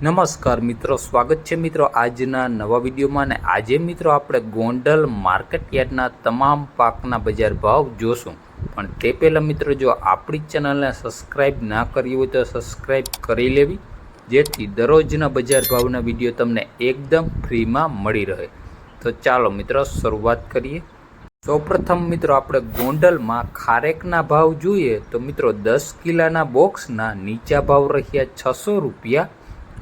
નમસ્કાર મિત્રો, સ્વાગત છે મિત્રો આજના નવા વિડીયોમાં ને આજે મિત્રો આપણે ગોંડલ માર્કેટ યાર્ડના તમામ પાકના બજાર ભાવ જોશું. પણ તે પહેલાં મિત્રો, જો આપણી ચેનલને સબસ્ક્રાઈબ ના કરી હોય તો સબસ્ક્રાઈબ કરી લેવી, જેથી દરરોજના બજાર ભાવના વીડિયો તમને એકદમ ફ્રીમાં મળી રહે. તો ચાલો મિત્રો, શરૂઆત કરીએ. સૌપ્રથમ મિત્રો, આપણે ગોંડલમાં ખારેકના ભાવ જોઈએ તો મિત્રો, દસ કિલાના બોક્સના નીચા ભાવ રહ્યા છસો રૂપિયા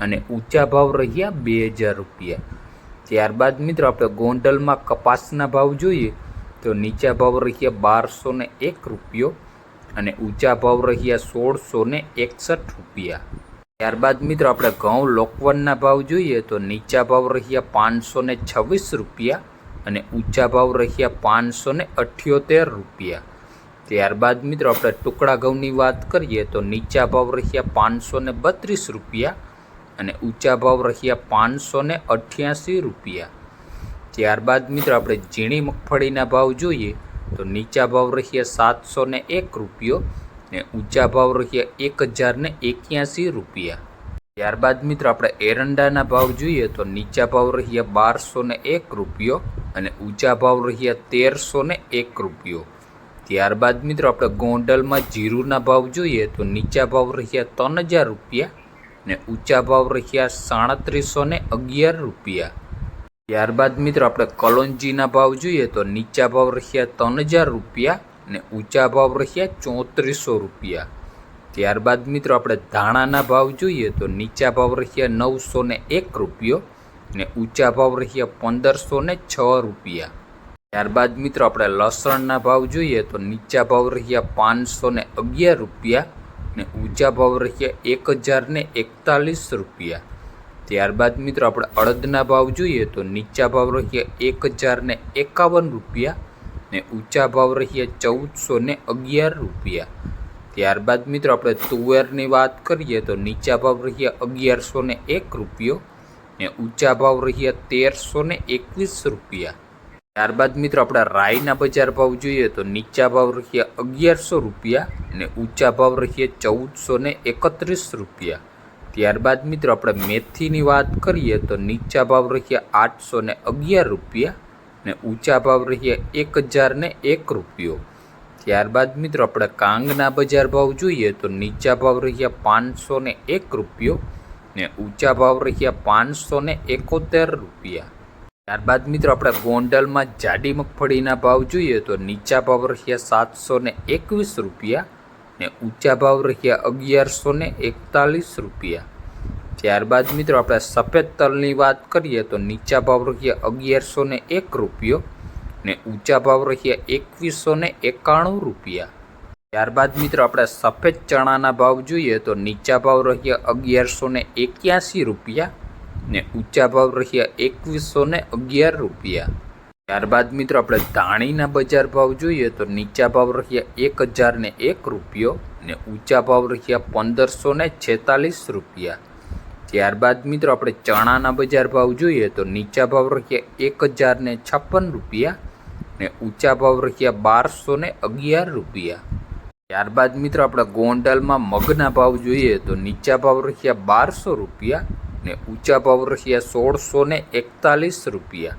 અને ઊંચા ભાવ રહ્યા બે હજાર રૂપિયા. ત્યારબાદ મિત્રો, આપણે ગોંડલમાં કપાસના ભાવ જોઈએ તો નીચા ભાવ રહ્યા બારસો ને એક રૂપિયો અને ઊંચા ભાવ રહ્યા સોળસો ને એકસઠ રૂપિયા. ત્યારબાદ મિત્રો, આપણે ઘઉં લોકવનના ભાવ જોઈએ તો નીચા ભાવ રહ્યા પાંચસો ને છવ્વીસ રૂપિયા અને ઊંચા ભાવ રહ્યા પાંચસો ને અઠ્યોતેર રૂપિયા. ત્યારબાદ મિત્રો, આપણે ટુકડા ઘઉંની વાત કરીએ તો નીચા ભાવ રહ્યા પાંચસો ને બત્રીસ રૂપિયા અને ઊંચા ભાવ રહ્યા પાંચસો ને અઠ્યાસી રૂપિયા. ત્યારબાદ મિત્રો આપણે ઝીણી મગફળીના ભાવ જોઈએ તો નીચા ભાવ રહ્યા સાતસો ને એક રૂપિયો ને ઊંચા ભાવ રહ્યા એક હજાર ને એક્યાસી રૂપિયા. ત્યારબાદ મિત્રો આપણે એરંડાના ભાવ જોઈએ તો નીચા ભાવ રહ્યા બારસો ને એક રૂપિયો અને ઊંચા ભાવ રહ્યા તેરસો ને એક રૂપિયો. ત્યારબાદ મિત્રો આપણે ગોંડલમાં જીરુના ભાવ જોઈએ તો નીચા ભાવ રહ્યા ત્રણ હજાર રૂપિયા ને ઊંચા ભાવ રહ્યા સાડત્રીસો ને અગિયાર રૂપિયા. ત્યારબાદ મિત્રો આપણે કલોંજીના ભાવ જોઈએ તો નીચા ભાવ રહ્યા ત્રણ હજાર રૂપિયા ને ઊંચા ભાવ રહ્યા ચોત્રીસો રૂપિયા. ત્યારબાદ મિત્રો આપણે ધાણાના ભાવ જોઈએ તો નીચા ભાવ રહ્યા નવસો ને એક રૂપિયો ને ઊંચા ભાવ રહ્યા પંદરસો ને છ રૂપિયા. ત્યારબાદ મિત્રો આપણે લસણના ભાવ જોઈએ તો નીચા ભાવ રહ્યા પાંચસો ને અગિયાર રૂપિયા ને ઊંચા ભાવ રહ્યા એક હજાર ને એકતાલીસ રૂપિયા. ત્યારબાદ મિત્રો આપણે અડદના ભાવ જોઈએ તો નીચા ભાવ રહ્યા એક હજાર ને એકાવન રૂપિયા ને ઊંચા ભાવ રહ્યા ચૌદસો ને અગિયાર રૂપિયા. ત્યારબાદ મિત્રો આપણે તુવેરની વાત કરીએ તો નીચા ભાવ રહ્યા અગિયારસો ને એક રૂપિયો ને ઊંચા ભાવ રહ્યા તેરસો ને એકવીસ રૂપિયા. ત્યારબાદ મિત્રો આપણે રાઈના બજાર ભાવ જોઈએ તો નીચા ભાવ રહ્યા અગિયારસો રૂપિયા અને ઊંચા ભાવ રહ્યા ચૌદસો ને એકત્રીસ રૂપિયા. ત્યારબાદ મિત્રો આપણે મેથીની વાત કરીએ તો નીચા ભાવ રહ્યા આઠસો ને અગિયાર રૂપિયા ને ઊંચા ભાવ રહ્યા એક હજાર ને એક રૂપિયો. ત્યારબાદ મિત્રો આપણે કાંગના બજાર ભાવ જોઈએ તો નીચા ભાવ રહ્યા પાંચસો ને એક રૂપિયો ને ઊંચા ભાવ રહ્યા પાંચસો ને એકોતેર રૂપિયા. ત્યારબાદ મિત્રો આપણે ગોંડલમાં જાડી મગફળીના ભાવ જોઈએ તો નીચા ભાવ રહ્યા સાતસો ને એકવીસ રૂપિયા ને ઊંચા ભાવ રહ્યા અગિયારસો ને એકતાલીસ રૂપિયા. ત્યારબાદ મિત્રો આપણે સફેદ તલની વાત કરીએ તો નીચા ભાવ રહ્યા અગિયારસો ને એક રૂપિયો ને ઊંચા ભાવ રહ્યા એકવીસો ને એકાણું રૂપિયા. ત્યારબાદ મિત્રો આપણે સફેદ ચણાના ભાવ જોઈએ તો નીચા ભાવ રહ્યા અગિયારસો ને એક્યાસી રૂપિયા ને ઊંચા ભાવ રહ્યા એકવીસો ને અગિયાર રૂપિયા. ત્યારબાદ મિત્રો આપણે ધાણીના બજાર ભાવ જોઈએ તો નીચા ભાવ રહ્યા એક હજાર ને એક રૂપિયો ને ઊંચા ભાવ રહ્યા પંદરસો ને છેતાલીસ રૂપિયા. ત્યારબાદ મિત્રો આપણે ચણાના બજાર ભાવ જોઈએ તો નીચા ભાવ રહ્યા એક હજાર ને છપ્પન રૂપિયા ને ઊંચા ભાવ રહ્યા બારસો ને અગિયાર રૂપિયા. ત્યારબાદ મિત્રો આપણે ગોંડલમાં મગના ભાવ જોઈએ તો નીચા ભાવ રહ્યા બારસો રૂપિયા ને ઊંચા ભાવ રહ્યા સોળસો ને એકતાલીસ રૂપિયા.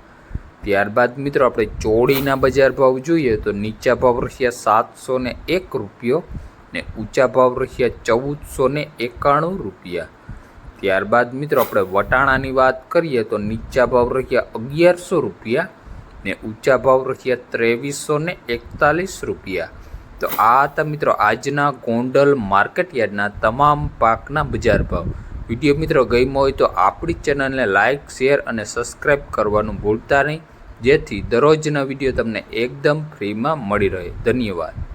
ત્યારબાદ મિત્રો આપણે ચોળીના બજાર ભાવ જોઈએ તો નીચા ભાવ રહ્યા સાતસો ને એક રૂપિયો ને ઊંચા ભાવ રહ્યા ચૌદસો ને એકાણું રૂપિયા. ત્યારબાદ મિત્રો આપણે વટાણાની વાત કરીએ તો નીચા ભાવ રહ્યા અગિયારસો રૂપિયા ને ઊંચા ભાવ રહ્યા ત્રેવીસો ને એકતાલીસ રૂપિયા. તો આ હતા મિત્રો આજના ગોંડલ માર્કેટ યાર્ડના તમામ પાકના બજાર ભાવ. વીડિયો મિત્રો ગમ્યો હોય તો આપણી ચેનલને લાઇક શેર અને સબસ્ક્રાઈબ કરવાનું ભૂલતા નહીં. જેથી દરરોજના વીડિયો તમને એકદમ ફ્રીમાં મળી રહે. ધન્યવાદ.